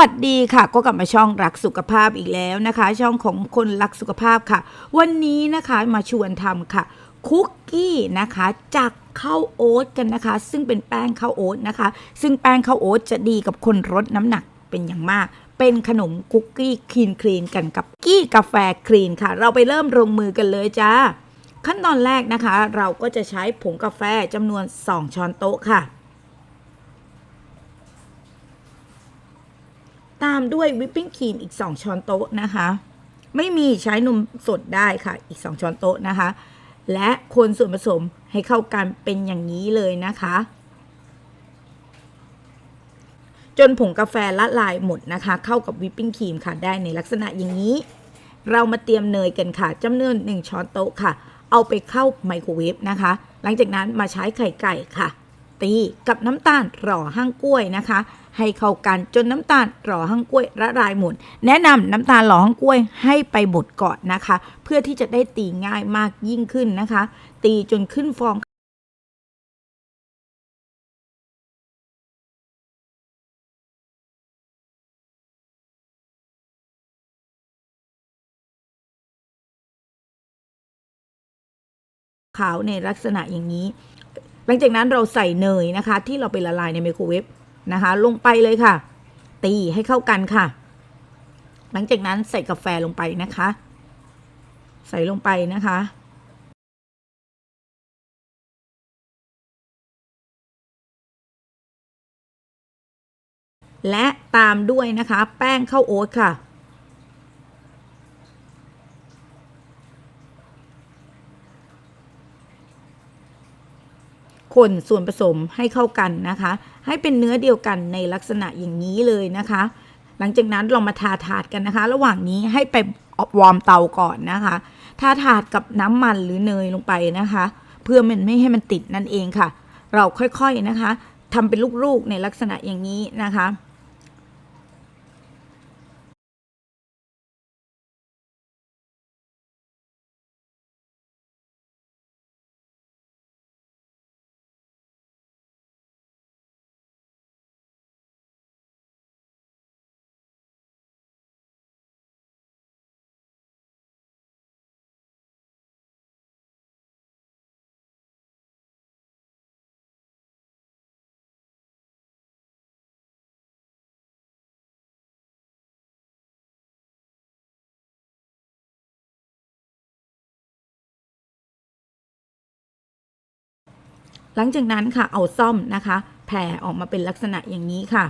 วัสดีค่ะ ก็กลับมาช่องรักสุขภาพอีกแล้วนะคะ ช่องของคนรักสุขภาพค่ะ วันนี้นะคะมาชวนทำค่ะ คุกกี้นะคะจากข้าวโอ๊ตกันนะคะ ซึ่งเป็นแป้งข้าวโอ๊ตนะคะ ซึ่งแป้งข้าวโอ๊ตจะดีกับคนลดน้ำหนักเป็นอย่างมาก เป็นขนมคุกกี้คลีนคลีนกันกับกี้กาแฟคลีนค่ะ เราไปเริ่มลงมือกันเลยจ้าขั้นตอนแรกนะคะ เราก็จะใช้ผงกาแฟจำนวน 2 ช้อนโต๊ะค่ะ ตามด้วยวิปปิ้งครีมอีก 2 ช้อนโต๊ะนะคะ ไม่มีใช้นมสดได้ค่ะ อีก 2 ช้อนโต๊ะนะคะ และคนส่วนผสมให้เข้ากันเป็นอย่างนี้เลยนะคะ จนผงกาแฟละลายหมดนะคะ เข้ากับวิปปิ้งครีมค่ะได้ในลักษณะอย่างนี้ เรามาเตรียมเนยกันค่ะจำนวน1ช้อนโต๊ะค่ะ เอาไปเข้าไมโครเวฟนะคะ หลังจากนั้นมาใช้ไข่ไก่ค่ะ ตีกับน้ำตาลหล่อห้างกล้วยนะคะ ให้เข้ากันจนน้ำตาลหล่อห้างกล้วยละลายหมดแนะนำน้ำตาลหล่อห้างกล้วยให้ไปบดก่อนนะคะ เพื่อที่จะได้ตีง่ายมากยิ่งขึ้นนะคะ ตีจนขึ้นฟองขาวในลักษณะอย่างนี้ หลังจากนั้นเราใส่เนยนะคะ ที่เราไปละลายในไมโครเวฟนะคะ ลงไปเลยค่ะ ตีให้เข้ากันค่ะ หลังจากนั้นใส่กาแฟลงไปนะคะ ใส่ลงไปนะคะและตามด้วยนะคะ แป้งข้าวโอ๊ตค่ะ คนส่วนผสมให้เข้ากันนะคะ ให้เป็นเนื้อเดียวกันในลักษณะอย่างนี้เลยนะคะ หลังจากนั้นเรามาทาถาดกันนะคะ ระหว่างนี้ให้ไปวอร์มเตาก่อนนะคะทาถาดกับน้ำมันหรือเนยลงไปนะคะ เพื่อมันไม่ให้มันติดนั่นเองค่ะ เราค่อยๆนะคะทำเป็นลูกๆในลักษณะอย่างนี้นะคะ หลังจากนั้นค่ะเอาซ่อมนะคะแผ่ออกมาเป็นลักษณะอย่างนี้ค่ะ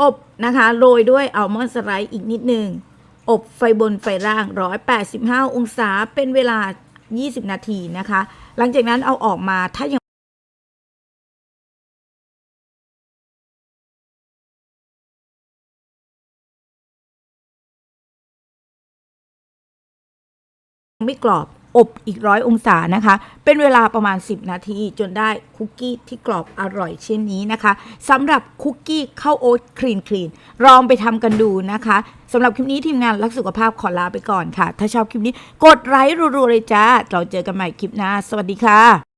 อบนะคะโรยด้วยอัลมอนด์สไลด์อีกนิดนึง อบไฟบนไฟล่าง 185 องศาเป็นเวลา 20 นาทีนะคะ หลังจากนั้นเอาออกมาถ้ายังไม่กรอบ อบอีกร้อยองศานะคะ เป็นเวลาประมาณ 10 นาที จนได้คุกกี้ที่กรอบอร่อยเช่นนี้นะคะสำหรับคุกกี้ข้าวโอ๊ตคลีนคลีนลองไปทำกันดูนะคะสำหรับคลิปนี้ทีมงานรักสุขภาพขอลาไปก่อนค่ะ ถ้าชอบคลิปนี้กดไลค์รัวๆเลยจ้า เราเจอกันใหม่คลิปหน้า สวัสดีค่ะ